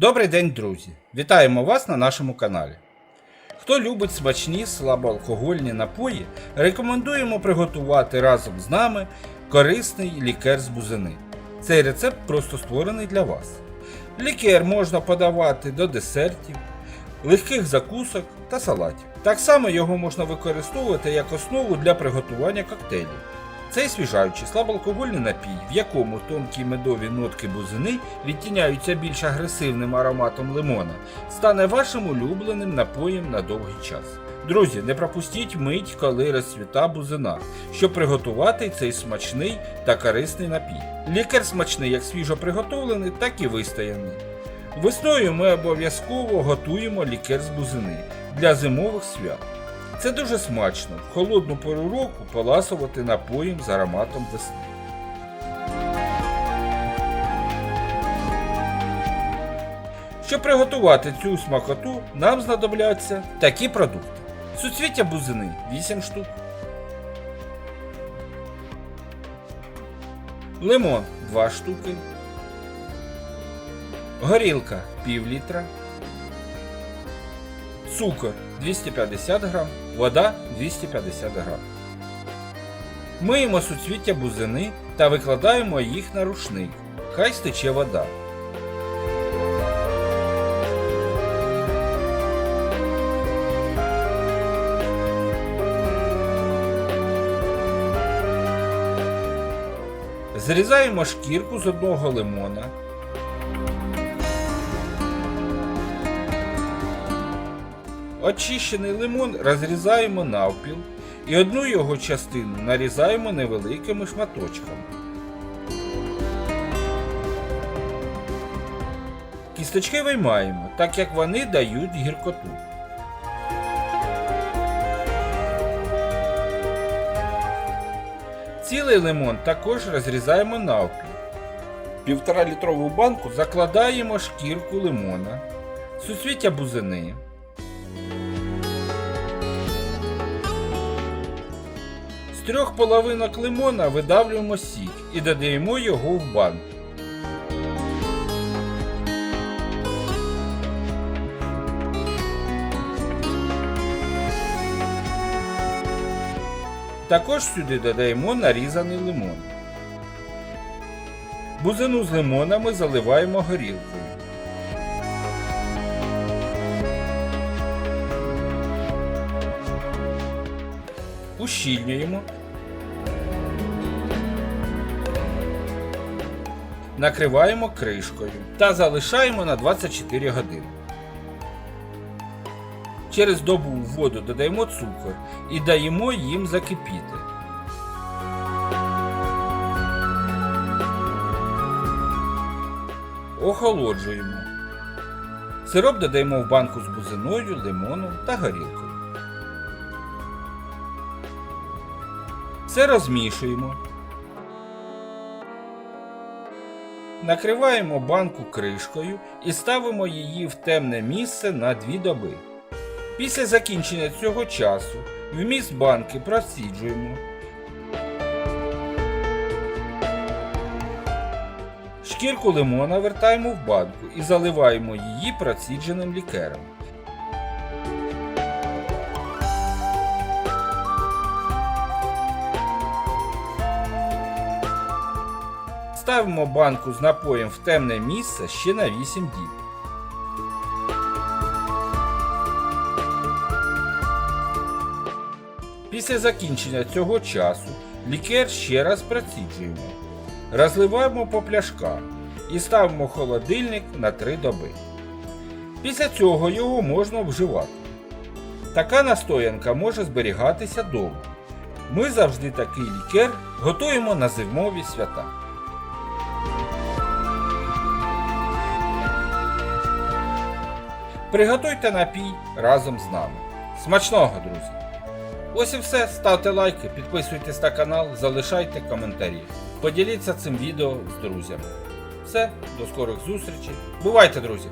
Добрий день, друзі! Вітаємо вас на нашому каналі. Хто любить смачні слабоалкогольні напої, рекомендуємо приготувати разом з нами корисний лікер з бузини. Цей рецепт просто створений для вас. Лікер можна подавати до десертів, легких закусок та салатів. Так само його можна використовувати як основу для приготування коктейлів. Цей свіжаючий слабоалкогольний напій, в якому тонкі медові нотки бузини відтіняються більш агресивним ароматом лимона, стане вашим улюбленим напоєм на довгий час. Друзі, не пропустіть мить, коли розцвіта бузина, щоб приготувати цей смачний та корисний напій. Лікар смачний як свіжо приготовлений, так і вистояний. Весною ми обов'язково готуємо лікер з бузини для зимових свят. Це дуже смачно. В холодну пору року поласувати напоєм з ароматом весни. Щоб приготувати цю смакоту, нам знадобляться такі продукти: суцвіття бузини 8 штук, лимон 2 штуки, горілка пів літра, цукор 250 грам, вода 250 грам. Миємо суцвіття бузини та викладаємо їх на рушник. Хай стече вода. Зрізаємо шкірку з одного лимона. Очищений лимон розрізаємо навпіл і одну його частину нарізаємо невеликими шматочками. Кісточки виймаємо, так як вони дають гіркоту. Цілий лимон також розрізаємо навпіл. Півтора літрову банку закладаємо шкірку лимона, суцвіття бузини. Трьох половинок лимона видавлюємо сік і додаємо його в банку. Також сюди додаємо нарізаний лимон. Бузину з лимонами заливаємо горілкою. Ущільнюємо. Накриваємо кришкою та залишаємо на 24 години. Через добу в воду додаємо цукор і даємо їм закипіти. Охолоджуємо. Сироп додаємо в банку з бузиною, лимоном та горілкою. Все розмішуємо. Накриваємо банку кришкою і ставимо її в темне місце на 2 доби. Після закінчення цього часу вміст банки просіджуємо. Шкірку лимона вертаємо в банку і заливаємо її процідженим лікером. Ставимо банку з напоєм в темне місце ще на 8 діб. Після закінчення цього часу лікер ще раз проціджуємо. Розливаємо по пляшках і ставимо холодильник на 3 доби. Після цього його можна вживати. Така настоянка може зберігатися довго. Ми завжди такий лікер готуємо на зимові свята. Приготуйте напій разом з нами. Смачного, друзі! Ось і все. Ставте лайки, підписуйтесь на канал, залишайте коментарі. Поділіться цим відео з друзями. Все, до скорих зустрічей. Бувайте, друзі!